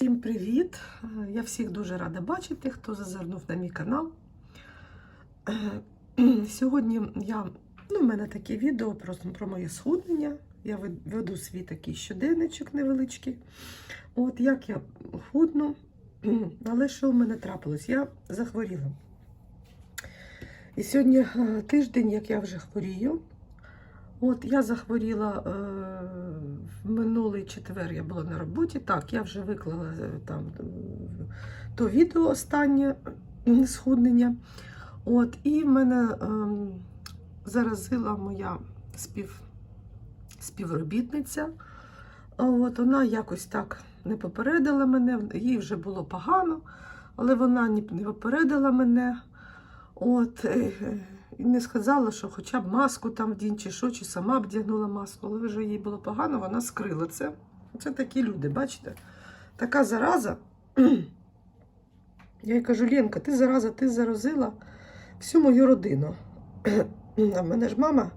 Всім привіт! Я всіх дуже рада бачити, хто зазирнув на мій канал. Сьогодні я, ну, в мене таке відео просто про моє схуднення. Я вед- веду свій такий щоденничок невеличкий. От як я худну, але що в мене трапилось? Я захворіла. І сьогодні е, тиждень, як я вже хворію. От я захворіла е, в минулий четвер, я була на роботі. Так, я вже виклала е, там е, то відео останнє схуднення. От, і в мене е, заразила моя спів, співробітниця. От, вона якось так не попередила мене, їй вже було погано, але вона не попередила мене. От, е, і не сказала, що хоча б маску там вдінь, чи що, чи сама вдягнула маску, але вже їй було погано, вона скрила це. Це такі люди, бачите? Така зараза. Я їй кажу, Ленка, ти зараза, ти заразила всю мою родину. А в мене ж мама,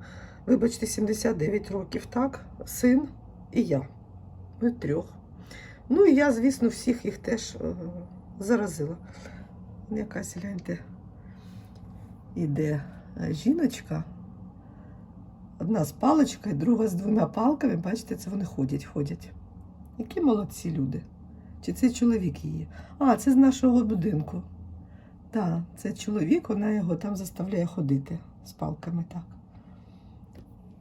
вибачте, 79 років, так? Син і я. Ми трьох. Ну і я, звісно, всіх їх теж е, заразила. Якась гляньте іде жіночка. Одна з паличкою, друга з двома палками. Бачите, це вони ходять, ходять. Які молодці люди. Чи це чоловік її? А, це з нашого будинку. Так, це чоловік, вона його там заставляє ходити з палками, так.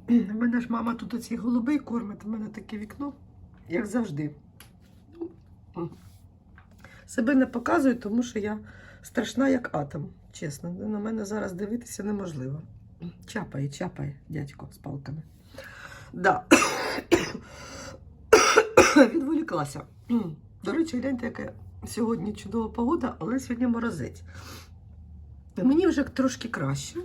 У мене ж мама тут оці голубей кормить, у мене таке вікно, як завжди. Ну, Себе не показую, тому що я страшна, як атом. Чесно, на мене зараз дивитися неможливо. Чапає, чапає, дядько з палками. Да. Відволіклася. До речі, гляньте, яка сьогодні чудова погода, але сьогодні морозець. Мені вже трошки краще.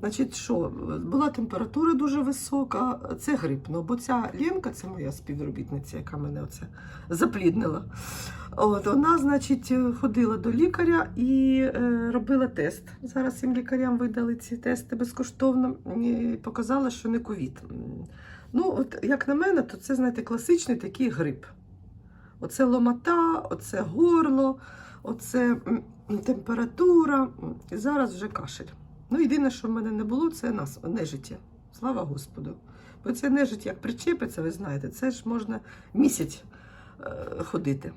Значить, що, була температура дуже висока, це грип. Ну, бо ця Ленка, це моя співробітниця, яка мене оце запліднила. От, вона, значить, ходила до лікаря і е, робила тест. Зараз цим лікарям видали ці тести безкоштовно і показала, що не ковід. Ну, от, як на мене, то це, знаєте, класичний такий грип. Оце ломота, оце горло, оце температура. І зараз вже кашель. Ну, єдине, що в мене не було, це нас, нежиття. Слава Господу. Бо це нежиття, як причепиться, ви знаєте, це ж можна місяць е, ходити.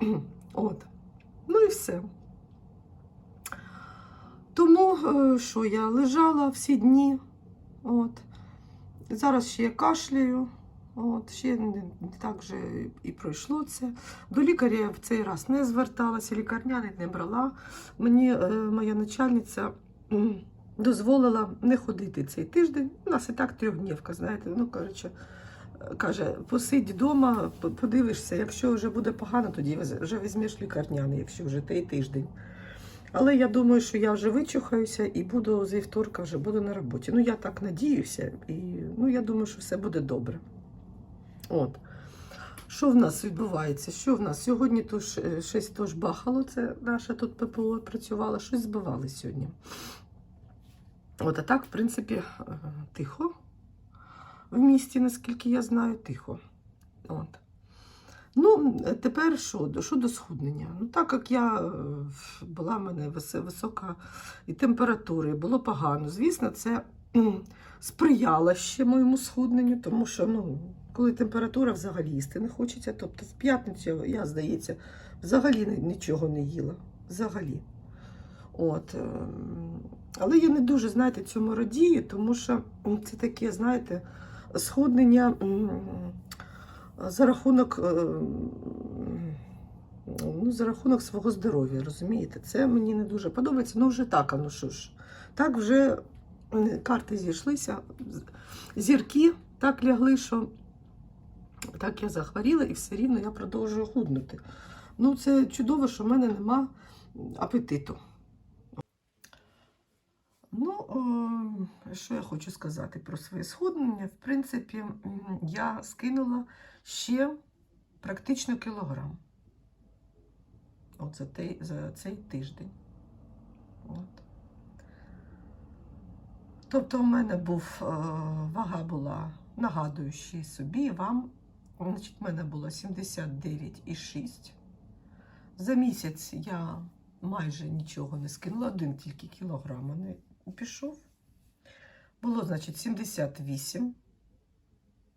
От. Ну і все. Тому е, що я лежала всі дні. От. Зараз ще я кашляю. От, ще не, так же і пройшло це. До лікаря я в цей раз не зверталася, лікарняний не брала. Мені е, моя начальниця дозволила не ходити цей тиждень. У нас і так трьохднівка, знаєте. Ну, коротше, каже, посидь вдома, подивишся, якщо вже буде погано, тоді вже візьмеш лікарняний, якщо вже той тиждень. Але я думаю, що я вже вичухаюся і буду з вівторка вже буду на роботі. Ну, я так надіюся, і ну, я думаю, що все буде добре. От. Що в нас відбувається? Що в нас? Сьогодні то ж, е, щось то ж бахало, це наша тут ППО працювала, щось збивали сьогодні. От, а так, в принципі, е, тихо. В місті, наскільки я знаю, тихо. От. Ну, тепер що? Що до схуднення? Ну, так як я е, була в мене висока і температура, і було погано. Звісно, це сприяло ще моєму схудненню, тому що ну, коли температура взагалі їсти не хочеться, тобто в п'ятницю я, здається, взагалі нічого не їла. Взагалі. От. Але я не дуже, знаєте, цьому радію, тому що це таке, знаєте, схуднення за рахунок, е, ну, за рахунок свого здоров'я, розумієте? Це мені не дуже подобається. Ну, вже так, а ну що ж. Так вже карти зійшлися, зірки так лягли, що так я захворіла і все рівно я продовжую худнути. Ну, це чудово, що в мене нема апетиту. Ну, е, що я хочу сказати про своє схуднення. В принципі, я скинула ще практично кілограм. От за, той, за цей тиждень. От. Тобто, у мене був е, вага була, нагадую ще собі, вам. Значить, в мене було 79,6. за місяць я майже нічого не скинула, один тільки кілограм не пішов. Було, значить, 78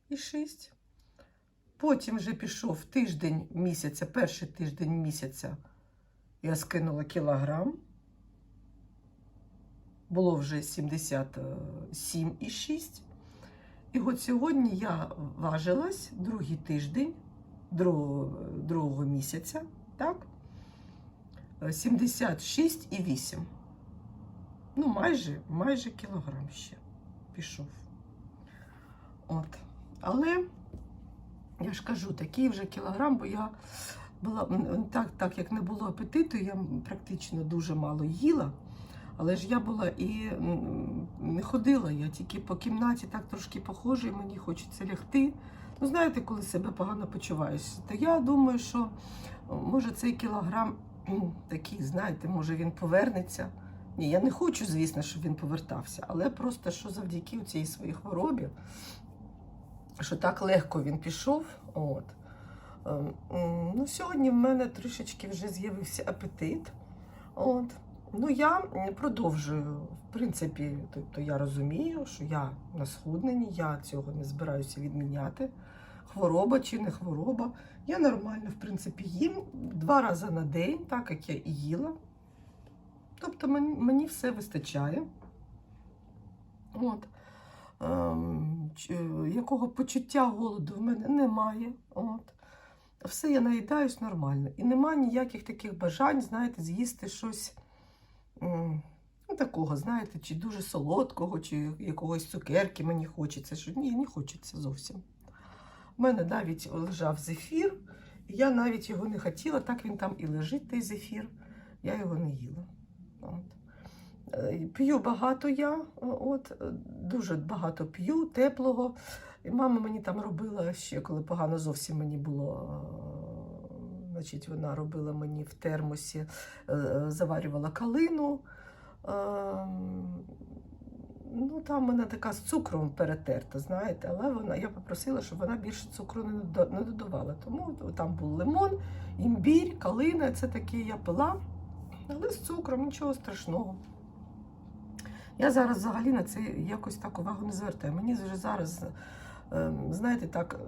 і 6. Потім вже пішов тиждень місяця, перший тиждень місяця я скинула кілограм. Було вже 77,6. І от сьогодні я важилась другий тиждень другого, другого місяця, так? 76,8. Ну, майже, майже кілограм ще пішов. От. Але я ж кажу, такий вже кілограм, бо я була так, так як не було апетиту, я практично дуже мало їла. Але ж я була і не ходила, я тільки по кімнаті так трошки похожу, і мені хочеться лягти. Ну, знаєте, коли себе погано почуваєш. То я думаю, що може цей кілограм такий, знаєте, може він повернеться. Ні, я не хочу, звісно, щоб він повертався, але просто що завдяки цій своїй хворобі, що так легко він пішов. От. Ем, Ну, сьогодні в мене трішечки вже з'явився апетит. От. Ну, я продовжую, в принципі, тобто я розумію, що я на схудненні, я цього не збираюся відміняти. Хвороба чи не хвороба. Я нормально, в принципі, їм два рази на день, так як я і їла. Тобто мені, все вистачає. От. Ем, якого почуття голоду в мене немає. От. Все я наїдаюсь нормально. І немає ніяких таких бажань, знаєте, з'їсти щось ну, такого, знаєте, чи дуже солодкого, чи якогось цукерки мені хочеться. Що... Ні, не хочеться зовсім. У мене навіть лежав зефір, і я навіть його не хотіла, так він там і лежить, той зефір. Я його не їла. От. Е, П'ю багато я, от, е, дуже багато п'ю, теплого. І мама мені там робила ще, коли погано зовсім мені було. е, Значить, вона робила мені в термосі, заварювала калину. Ем, Ну, там вона така з цукром перетерта, знаєте, але вона, я попросила, щоб вона більше цукру не додавала. Тому там був лимон, імбір, калина, це таке я пила, але з цукром нічого страшного. Я зараз взагалі на це якось так увагу не звертаю. Мені вже зараз, ем, знаєте, так,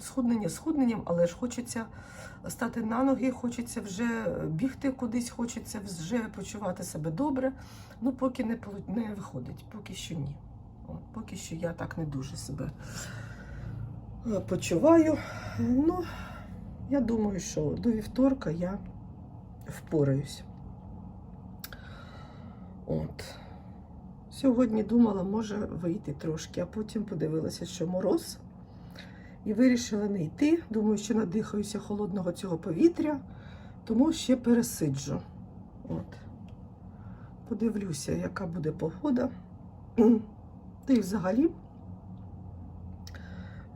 схуднення схудненням, але ж хочеться стати на ноги, хочеться вже бігти кудись, хочеться вже почувати себе добре. Ну, поки не, не виходить, поки що ні. Поки що я так не дуже себе е, почуваю. Ну, я думаю, що до вівторка я впораюсь. От. Сьогодні думала, може вийти трошки, а потім подивилася, що мороз. І вирішила не йти. Думаю, що надихаюся холодного цього повітря, тому ще пересиджу. От. Подивлюся, яка буде погода. Та й взагалі,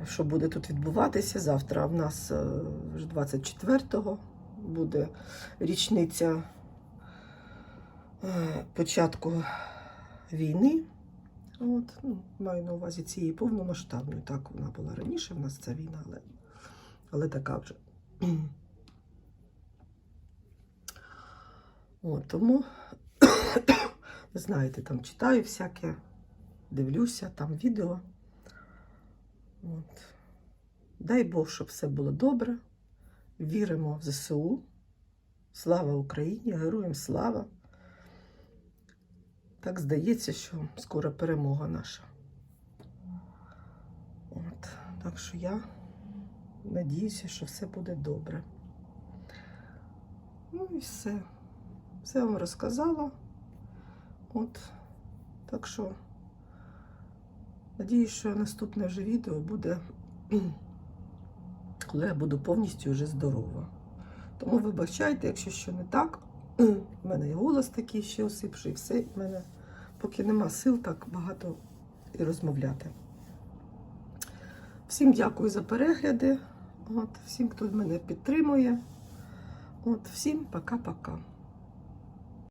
що буде тут відбуватися. Завтра в нас е, вже 24-го буде річниця е, початку війни. От, ну, маю на увазі цієї повномасштабної. Так, вона була раніше в нас ця війна, але, але така вже. От, тому, знаєте, там читаю всяке, дивлюся, там відео. От. Дай Бог, щоб все було добре. Віримо в ЗСУ. Слава Україні, героям слава. Так здається, що скоро перемога наша. От. Так що я надіюся, що все буде добре. Ну і все. Все вам розказала. От. Так що надіюсь, що наступне вже відео буде, коли я буду повністю вже здорова. Тому вибачайте, якщо що не так. У мене і голос такий ще осипший, і все. В мене поки нема сил так багато і розмовляти. Всім дякую за перегляди. От, всім, хто мене підтримує. От, всім пока-пока.